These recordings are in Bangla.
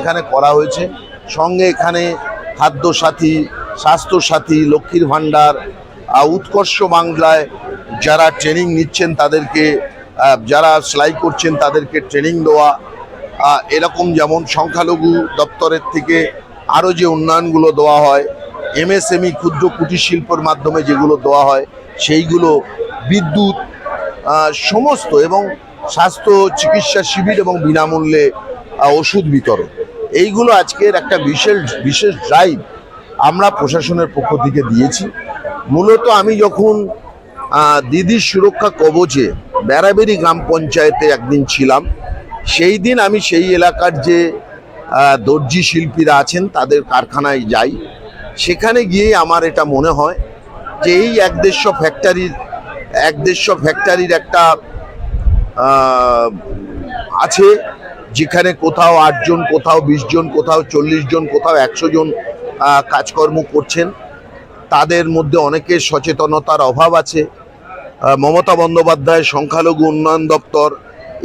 এখানে করা হয়েছে। সঙ্গে এখানে খাদ্য সাথী স্বাস্থ্য সাথী লক্ষ্মীর ভাণ্ডার উৎকর্ষ বাংলায় যারা ট্রেনিং নিচ্ছেন তাদেরকে যারা সেলাই করছেন তাদেরকে ট্রেনিং দেওয়া। এরকম যেমন সংখ্যালঘু দপ্তরের থেকে আরও যে উন্নয়নগুলো দেওয়া হয় এমএসএমই E, ক্ষুদ্র কুটির শিল্পের মাধ্যমে যেগুলো দেওয়া হয় সেইগুলো বিদ্যুৎ সমস্ত এবং স্বাস্থ্য চিকিৎসা শিবির এবং বিনামূল্যে ওষুধ বিতরণ। এইগুলো আজকের একটা বিশেষ বিশেষ ড্রাইভ আমরা প্রশাসনের পক্ষ থেকে দিয়েছি। মূলত আমি যখন দিদির সুরক্ষা কবচে বেড়াবেড়ি গ্রাম পঞ্চায়েতে একদিন ছিলাম, সেই দিন আমি সেই এলাকার যে দর্জি শিল্পীরা আছেন, তাদের কারখানায় যাই। সেখানে গিয়েই আমার এটা মনে হয় যে এই এক দেড়শো ফ্যাক্টরির এক দেড়শো ফ্যাক্টরির একটা আছে। যেখানে কোথাও আটজন কোথাও বিশ জন, কোথাও চল্লিশ জন, কোথাও একশো জন কাজকর্ম করছেন। তাদের মধ্যে অনেকের সচেতনতার অভাব আছে। মমতা বন্দ্যোপাধ্যায়, সংখ্যালঘু উন্নয়ন দপ্তর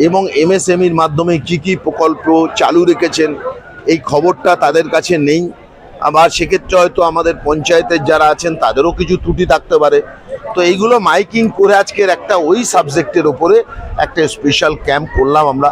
এবং এমএসএমইর মাধ্যমে কি কি প্রকল্প চালু রেখেছেন, এই খবরটা তাদের কাছে নেই। আবার সেক্ষেত্রে হয়তো আমাদের পঞ্চায়েতের যারা আছেন, তাদেরও কিছু ত্রুটি থাকতে পারে। তো এইগুলো মাইকিং করে আজকের একটা ওই সাবজেক্টের ওপরে একটা স্পেশাল ক্যাম্প করলাম আমরা।